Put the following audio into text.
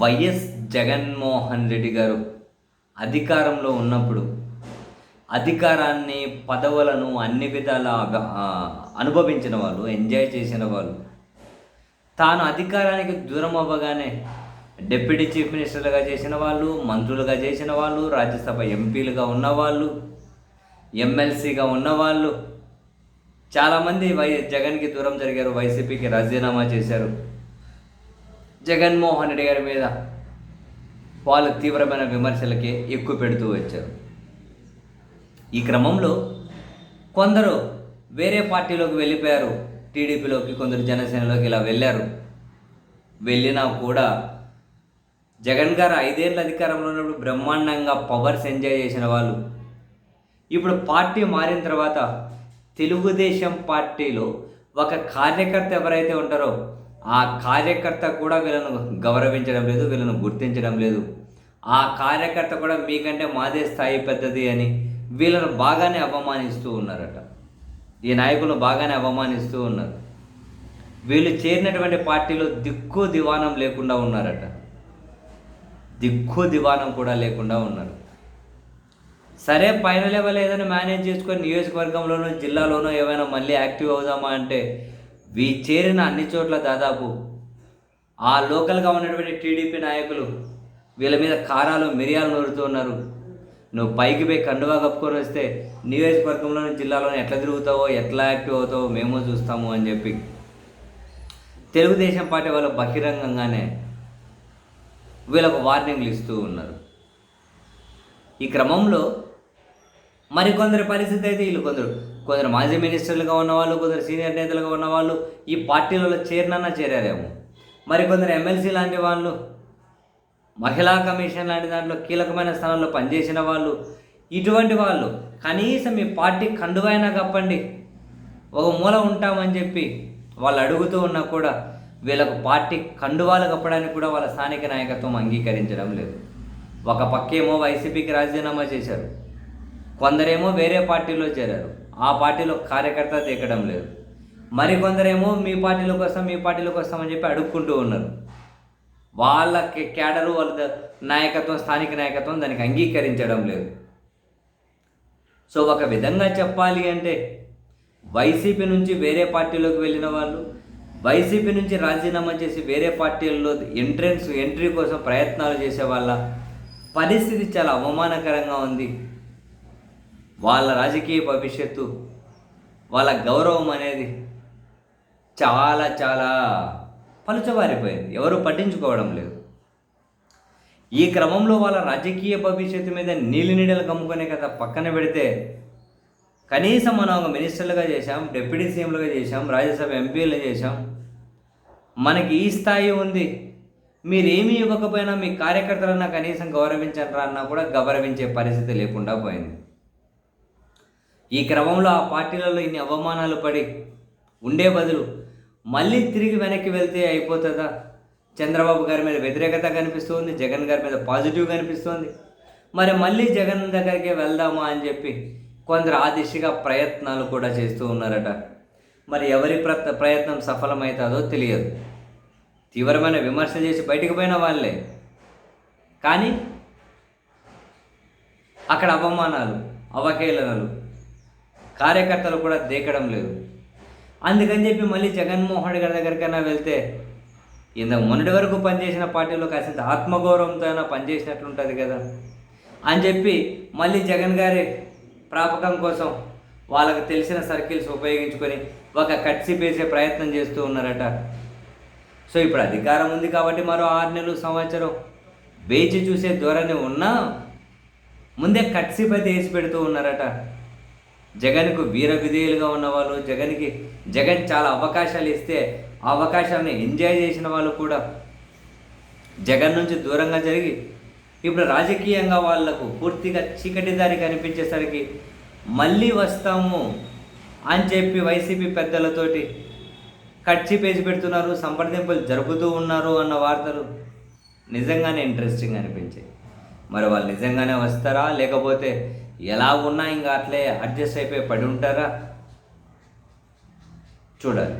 YS Jaganmohan Reddy గారు అధికారంలో ఉన్నప్పుడు అధికారాన్ని పదవులను అన్ని విధాల అనుభవించిన వాళ్ళు ఎంజాయ్ చేసిన వాళ్ళు. తాను అధికారానికి దూరం అవ్వగానే డిప్యూటీ చీఫ్ మినిస్టర్లుగా చేసిన వాళ్ళు మంత్రులుగా చేసిన వాళ్ళు రాజ్యసభ ఎంపీలుగా ఉన్నవాళ్ళు ఎమ్మెల్సీగా ఉన్నవాళ్ళు చాలామంది వై జగన్కి దూరం జరిగారు వైసీపీకి రాజీనామా చేశారు. జగన్మోహన్ రెడ్డి గారి మీద వాళ్ళు తీవ్రమైన విమర్శలకే ఎక్కువ పెడుతూ వచ్చారు. ఈ క్రమంలో కొందరు వేరే పార్టీలోకి వెళ్ళిపోయారు. టీడీపీలోకి కొందరు జనసేనలోకి ఇలా వెళ్ళారు. వెళ్ళినా కూడా జగన్ గారు ఐదేళ్ళ అధికారంలో ఉన్నప్పుడు బ్రహ్మాండంగా పవర్స్ ఎంజాయ్ చేసిన వాళ్ళు. ఇప్పుడు పార్టీ మారిన తర్వాత తెలుగుదేశం పార్టీలో ఒక కార్యకర్త ఎవరైతే ఉంటారో ఆ కార్యకర్త కూడా వీళ్ళను గౌరవించడం లేదు వీళ్ళను గుర్తించడం లేదు. ఆ కార్యకర్త కూడా మీకంటే మాదే స్థాయి పెద్దది అని వీళ్ళను బాగానే అవమానిస్తూ ఉన్నారట. ఈ నాయకులను బాగానే అవమానిస్తూ ఉన్నారు. వీళ్ళు చేరినటువంటి పార్టీలో దిక్కు దివానం లేకుండా ఉన్నారట. దిక్కు దివానం కూడా లేకుండా ఉన్నారు. సరే పైన లెవెల్ ఏదైనా మేనేజ్ చేసుకొని నియోజకవర్గంలోనో జిల్లాలోనో ఏమైనా మళ్ళీ యాక్టివ్ అవుదామా అంటే వీ చేరిన అన్ని చోట్ల దాదాపు ఆ లోకల్గా ఉన్నటువంటి టీడీపీ నాయకులు వీళ్ళ మీద కారాలు మిరియాలు నూరుతూ ఉన్నారు. నువ్వు పైకి పోయి కండువా కప్పుకొని వస్తే నియోజకవర్గంలోని జిల్లాలోనే ఎట్లా తిరుగుతావో ఎట్లా యాక్టివ్ అవుతావో మేము చూస్తాము అని చెప్పి తెలుగుదేశం పార్టీ వాళ్ళు బహిరంగంగానే వీళ్ళకు వార్నింగ్లు ఇస్తూ ఉన్నారు. ఈ క్రమంలో మరికొందరి పరిస్థితి అయితే వీళ్ళు కొందరు కొందరు మాజీ మినిస్టర్లుగా ఉన్నవాళ్ళు కొందరు సీనియర్ నేతలుగా ఉన్నవాళ్ళు ఈ పార్టీలలో చేరినన్నా చేరారేమో. మరి కొందరు ఎమ్మెల్సీ లాంటి వాళ్ళు మహిళా కమిషన్ లాంటి దాంట్లో కీలకమైన స్థానంలో పనిచేసిన వాళ్ళు ఇటువంటి వాళ్ళు కనీసం ఈ పార్టీ కండువైనా కప్పండి ఒక మూల ఉంటామని చెప్పి వాళ్ళు అడుగుతూ ఉన్నా కూడా వీళ్ళకు పార్టీ కండువాలు కప్పడానికి కూడా వాళ్ళ స్థానిక నాయకత్వం అంగీకరించడం లేదు. ఒక పక్కేమో వైసీపీకి రాజీనామా చేశారు. కొందరేమో వేరే పార్టీలో చేరారు. ఆ పార్టీలో కార్యకర్త తీయడం లేదు. మరికొందరేమో మీ పార్టీలోకి వస్తాం మీ పార్టీలోకి వస్తామని చెప్పి అడుక్కుంటూ ఉన్నారు. వాళ్ళ కే- కేడరు వాళ్ళ నాయకత్వం స్థానిక నాయకత్వం దానికి అంగీకరించడం లేదు. సో ఒక విధంగా చెప్పాలి అంటే వైసీపీ నుంచి వేరే పార్టీలోకి వెళ్ళిన వాళ్ళు వైసీపీ నుంచి రాజీనామా చేసి వేరే పార్టీల్లో ఎంట్రన్స్ ఎంట్రీ కోసం ప్రయత్నాలు చేసే వాళ్ళ పరిస్థితి చాలా అవమానకరంగా ఉంది. వాళ్ళ రాజకీయ భవిష్యత్తు వాళ్ళ గౌరవం అనేది చాలా చాలా పలుచబారిపోయింది ఎవరు పట్టించుకోవడం లేదు. ఈ క్రమంలో వాళ్ళ రాజకీయ భవిష్యత్తు మీద నీళ్ళు నీడలు కమ్ముకునే కదా పక్కన పెడితే కనీసం మనం ఒక మినిస్టర్లుగా చేశాం డిప్యూటీ సీఎంలుగా చేశాం రాజ్యసభ ఎంపీలు చేశాం. మనకి ఈ స్థాయి ఉంది. మీరేమీ ఇవ్వకపోయినా మీ కార్యకర్తలన్నా కనీసం గౌరవించరా అన్నా కూడా గౌరవించే పరిస్థితి లేకుండా పోయింది. ఈ క్రమంలో ఆ పార్టీలలో ఇన్ని అవమానాలు పడి ఉండే బదులు మళ్ళీ తిరిగి వెనక్కి వెళ్తే అయిపోతుందా? చంద్రబాబు గారి మీద వ్యతిరేకత కనిపిస్తుంది జగన్ గారి మీద పాజిటివ్ కనిపిస్తుంది. మరి మళ్ళీ జగన్ దగ్గరికి వెళ్దామా అని చెప్పి కొందరు ఆ దిశగా ప్రయత్నాలు కూడా చేస్తూ ఉన్నారట. మరి ఎవరి ప్ర ప్రయత్నం సఫలమవుతుందో తెలియదు. తీవ్రమైన విమర్శ చేసి బయటికి పోయిన వాళ్ళే. కానీ అక్కడ అవమానాలు అవహేళనలు కార్యకర్తలు కూడా దేకడం లేదు. అందుకని చెప్పి మళ్ళీ జగన్మోహన్ రెడ్డి గారి దగ్గరికైనా వెళ్తే ఇంత మొన్నటి వరకు పనిచేసిన పార్టీలో కాసింత ఆత్మగౌరవంతో అయినా పనిచేసినట్లుంటుంది కదా. అని చెప్పి మళ్ళీ జగన్ గారి ప్రాపకం కోసం వాళ్ళకు తెలిసిన సర్కిల్స్ ఉపయోగించుకొని ఒక కట్సి పేసే ప్రయత్నం చేస్తూ ఉన్నారట. సో ఇప్పుడు అధికారం ఉంది కాబట్టి మరో ఆరు నెలలు సంవత్సరం వేచి చూసే ధోరణి ఉన్నా ముందే కట్సిపతి వేసి పెడుతూ ఉన్నారట. జగన్కు వీర విధేయులుగా ఉన్నవాళ్ళు జగన్కి జగన్ చాలా అవకాశాలు ఇస్తే ఆ అవకాశాన్ని ఎంజాయ్ చేసిన వాళ్ళు కూడా జగన్ నుంచి దూరంగా జరిగి ఇప్పుడు రాజకీయంగా వాళ్ళకు పూర్తిగా చీకటి దారి కనిపించేసరికి మళ్ళీ వస్తాము అని చెప్పి వైసీపీ పెద్దలతోటి కచ్చి పేసి పెడుతున్నారు సంప్రదింపులు జరుపుతూ ఉన్నారు అన్న వార్తలు నిజంగానే ఇంట్రెస్టింగ్ అనిపించాయి. మరి వాళ్ళు నిజంగానే వస్తారా? లేకపోతే ఎలా ఉన్నా ఇంకా అట్లే అడ్జస్ట్ అయిపోయి పడి ఉంటారా? చూడాలి.